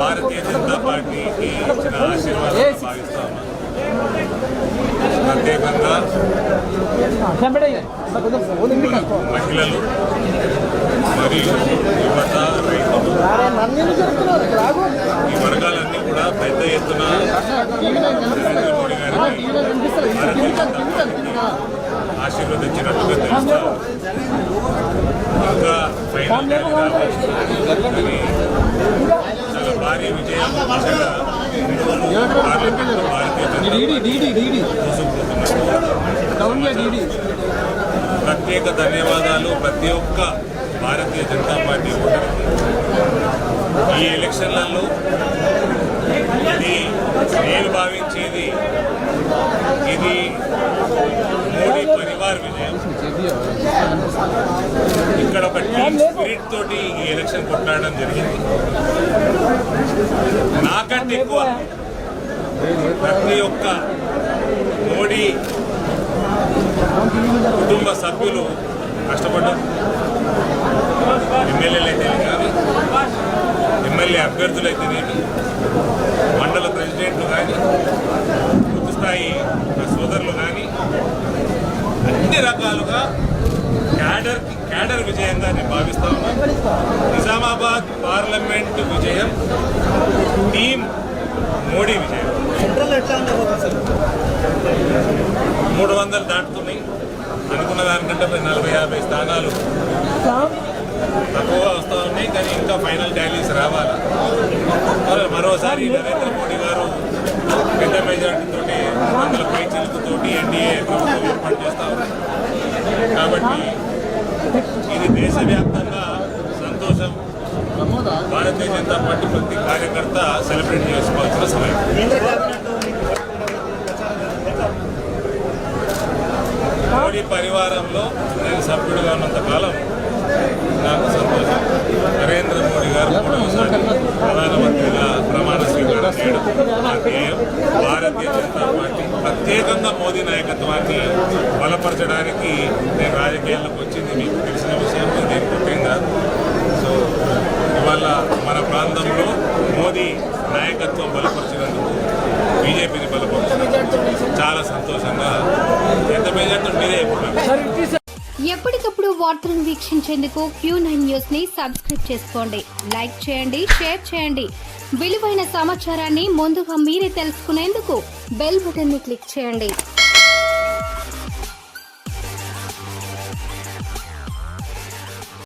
భారతీయ జనతా పార్టీకి ఆశీర్వాదం భావిస్తా ఉన్నా ప్రత్యేకంగా మహిళలు మరియు యువత రైతులు ఈ వర్గాలన్నీ కూడా పెద్ద ఎత్తున నరేంద్ర మోడీ గారికి భారతీయ జనతా పార్టీకి ఆశీర్వదించినట్టుగా తెలుస్తా ఇంకా ఫైనల్ ర్యాలీ రావచ్చు విజయం ప్రత్యేక ధన్యవాదాలు ప్రతి ఒక్క భారతీయ జనతా పార్టీ ఈ ఎలక్షన్లలో ఇది నేను భావించేది ఇది మోడీ పరివార్ విజయం. ఇక్కడ ఒక టీమ్ స్పిరిట్ తోటి ఈ ఎలక్షన్ కొట్లాడడం జరిగింది. నాకంటే ఎక్కువ ప్రతి ఒక్క మోడీ కుటుంబ సభ్యులు కష్టపడ్డారు. ఎమ్మెల్యేలు అయితే కానీ ఎమ్మెల్యే అభ్యర్థులు అయితే మండల రకాలుగా క్యాడర్ క్యాడర్ విజయంగా నేను భావిస్తా ఉన్నాను నిజామాబాద్ పార్లమెంట్ విజయం టీం మోడీ విజయం. మూడు వందలు దాటుతున్నాయి. అనుకున్న దానికంటే నలభై యాభై స్థానాలు తక్కువగా వస్తూ ఉన్నాయి కానీ ఇంకా ఫైనల్ టాలీస్ రావాలి? మరి మరోసారి నరేంద్ర మోడీ గారు పెద్ద మెజార్టీతో వందల పై చిలుకుతోటి ఎన్డీఏ ప్రభుత్వం ఏర్పాటు చేస్తా ఉన్నారు. ఇది దేశవ్యాప్తంగా సంతోషం. భారతీయ జనతా పార్టీ ప్రతి కార్యకర్త సెలబ్రేట్ చేసుకోవాల్సిన సమయం. మోడీ పరివారంలో నేను సభ్యుడుగా ఉన్నంత కాలం నాకు సంతోషం నరేంద్ర మోడీ గారు మూడవసారి ప్రధానమంత్రిగా ప్రమాణ స్వీకారం చేయడం నా ధ్యేయం భారతీయ జనతా పార్టీ ప్రత్యేకంగా మోదీ నాయకత్వాన్ని బలపరచడానికి నేను రాజకీయాల్లోకి వచ్చింది మీకు తెలిసిన విషయం నేను కాదు సో ఇవాళ మన ప్రాంతంలో మోదీ నాయకత్వం బలపరిచినందుకు బీజేపీని బలపరిచినందుకు చాలా సంతోషంగా ఎంత మెజార్టీ మీరే ఎప్పటికప్పుడు వార్తలను వీక్షించేందుకు క్యూ నైన్ న్యూస్ని సబ్స్క్రైబ్ చేసుకోండి. లైక్ చేయండి షేర్ చేయండి. విలువైన సమాచారాన్ని ముందుగా మీరే తెలుసుకునేందుకు బెల్ బటన్ని క్లిక్ చేయండి.